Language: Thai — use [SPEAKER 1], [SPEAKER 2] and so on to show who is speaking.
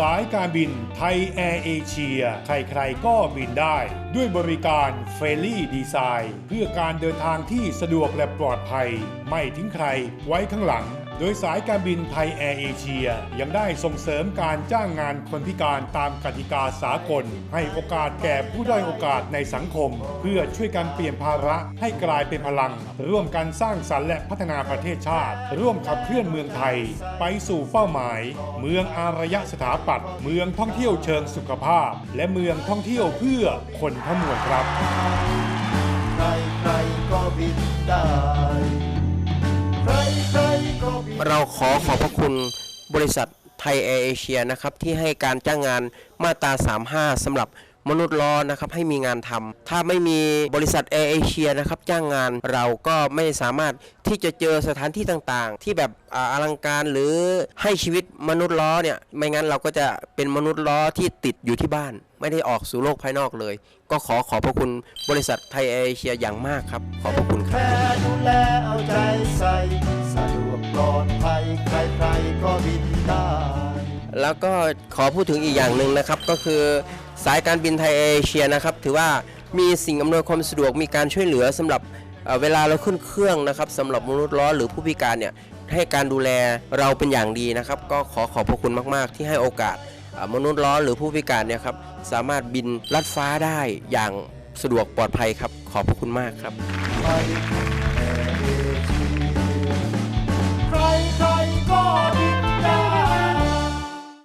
[SPEAKER 1] สายการบินไทยแอร์เอเชียใครๆก็บินได้ ด้วยบริการเฟรลี่ดีไซน์ เพื่อการเดินทางที่สะดวกและปลอดภัย ไม่ทิ้งใครไว้ข้างหลัง โดยสายการบินไทยแอร์เอเชียยังได้ส่งเสริมการจ้างงานคนพิการตามกติกาสากล ให้โอกาสแก่ผู้ด้อยโอกาสในสังคม เพื่อช่วยกันเปลี่ยนภาระให้กลายเป็นพลัง ร่วมกันสร้างสรรค์และพัฒนาประเทศชาติ ร่วมขับเคลื่อนเมืองไทย ไปสู่เป้าหมาย เมืองอารยสถาปัตย์เมืองท่องเที่ยวเชิงสุขภาพ และเมืองท่องเที่ยวเพื่อคนทั้งมวลครับ
[SPEAKER 2] ใครใครๆก็บินได้
[SPEAKER 3] เราขอขอบพระคุณบริษัทไทยแอร์เอเชียนะครับที่ให้การจ้างงานมาตรา 35สำหรับมนุษย์ล้อนะครับให้มีงานทำถ้าไม่มีบริษัทแอร์เอเชียนะครับจ้างงานเราก็ไม่สามารถที่จะเจอสถานที่ต่างๆ ที่แบบอลังการหรือให้ชีวิตมนุษย์ล้อเนี่ยไม่งั้นเราก็จะเป็นมนุษย์ล้อที่ติดอยู่ที่บ้าน ไม่ได้ออกสู่โลกภายนอกเลย ก็ขอขอบพระคุณบริษัทไทยแอร์เอเชียอย่างมากครับ ขอบพระคุณครับ
[SPEAKER 2] ใครใครๆก็บินได้
[SPEAKER 3] แล้วก็ขอพูดถึงอีกอย่างหนึ่งนะครับ ก็คือสายการบินไทยเอเชียนะครับ ถือว่ามีสิ่งอำนวยความสะดวกมีการช่วยเหลือสำหรับเเวลาเราขึ้นเครื่องนะครับสำหรับมนุษย์ล้อหรือผู้พิการเนี่ยให้การดูแลเราเป็นอย่างดีนะครับ ก็ขอขอบพระคุณมากๆ ที่ให้โอกาสมนุษย์ล้อหรือผู้พิการเนี่ยครับสามารถบินลัดฟ้าได้อย่างสะดวกปลอดภัยครับ ขอบพระคุณมากครับ